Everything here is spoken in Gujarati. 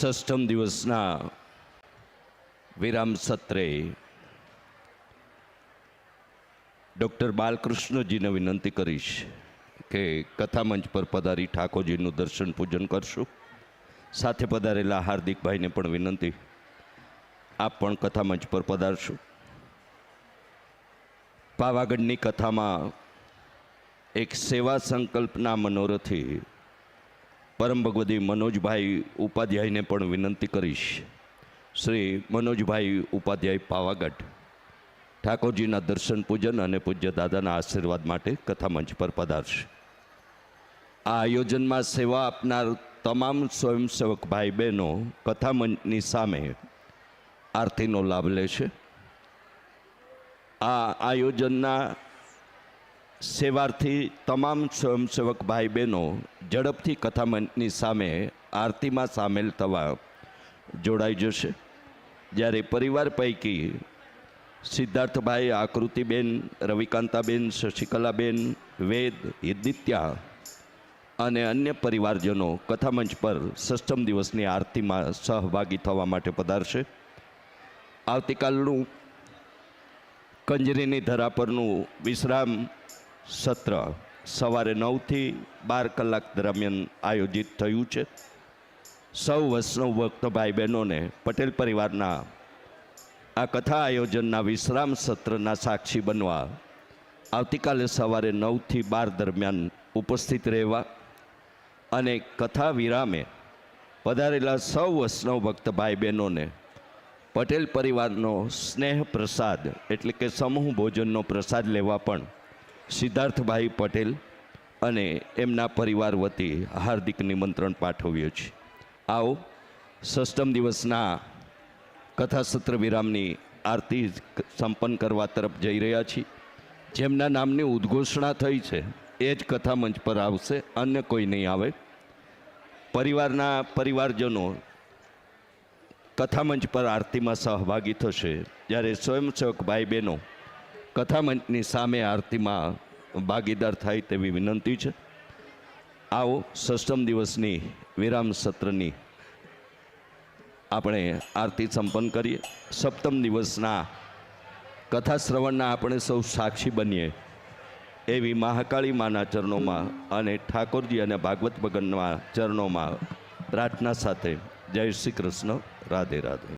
ષષ્ઠમ દિવસના વિરામ સત્રે ડૉક્ટર બાલકૃષ્ણજીને વિનંતી કરીશ કે કથામંચ પર પધારી ઠાકોરજીનું દર્શન પૂજન કરશું. સાથે પધારેલા હાર્દિકભાઈને પણ વિનંતી. આપ પણ કથામંચ પર પધારશું. પાવાગઢની કથામાં એક સેવા સંકલ્પના મનોરથી પરમ ભગવતી મનોજભાઈ ઉપાધ્યાયને પણ વિનંતી કરીશ. શ્રી મનોજભાઈ ઉપાધ્યાય પાવાગઢ ઠાકોરજીના દર્શન, પૂજન અને પૂજ્ય દાદાના આશીર્વાદ માટે કથામંચ પર પધારશે. આ આયોજનમાં સેવા આપનાર તમામ સ્વયંસેવક ભાઈ બહેનો કથામંચની સામે આરતીનો લાભ લેશે. આ આયોજનના સેવાર્થી તમામ સ્વયંસેવક ભાઈ બહેનો ઝડપથી કથામંચની સામે આરતીમાં સામેલ થવા જોડાઈ જશે. જ્યારે પરિવાર પૈકી સિદ્ધાર્થભાઈ, આકૃતિબેન, રવિકાંતાબેન, શશિકલાબેન, વેદ હિદિત્યા અને અન્ય પરિવારજનો કથામંચ પર સષ્ટમ દિવસની આરતીમાં સહભાગી થવા માટે પધારશે. આવતીકાલનું કંજરીની ધરા પરનું વિશ્રામ સત્ર સવારે નવથી બાર કલાક દરમિયાન આયોજિત થયું છે. સૌ વૈષ્ણવ ભક્ત ભાઈ બહેનોને પટેલ પરિવારના આ કથા આયોજનના વિશ્રામ સત્રના સાક્ષી બનવા આવતીકાલે સવારે નવથી બાર દરમિયાન ઉપસ્થિત રહેવા અને કથા વિરામે પધારેલા સૌ વૈષ્ણવ ભક્ત ભાઈ બહેનોને પટેલ પરિવારનો સ્નેહ પ્રસાદ એટલે કે સમૂહ ભોજનનો પ્રસાદ લેવા પણ સિદ્ધાર્થભાઈ પટેલ અને એમના પરિવાર વતી હાર્દિક નિમંત્રણ પાઠવ્યું છે આવો, સષ્ટમ દિવસના કથાસત્ર વિરામની આરતી સંપન્ન કરવા તરફ જઈ રહ્યા છીએ. જેમના નામની ઉદ્ઘોષણા થઈ છે, એ જ કથા મંચ પર આવશે, અન્ય કોઈ નહીં આવે. પરિવારના પરિવારજનો કથામંચ પર આરતીમાં સહભાગી થશે. જ્યારે સ્વયંસેવક ભાઈ બહેનો કથામંચની સામે આરતીમાં ભાગીદાર થાય તેવી વિનંતી છે. આવો સષ્ટમ દિવસની વિરામ સત્રની આપણે આરતી સંપન્ન કરીએ. સપ્તમ દિવસના કથા શ્રવણના આપણે સૌ સાક્ષી બનીએ એવી મહાકાળી માના ચરણોમાં અને ઠાકોરજી અને ભાગવત ભગનના ચરણોમાં પ્રાર્થના સાથે જય શ્રી કૃષ્ણ. રાધે રાધે.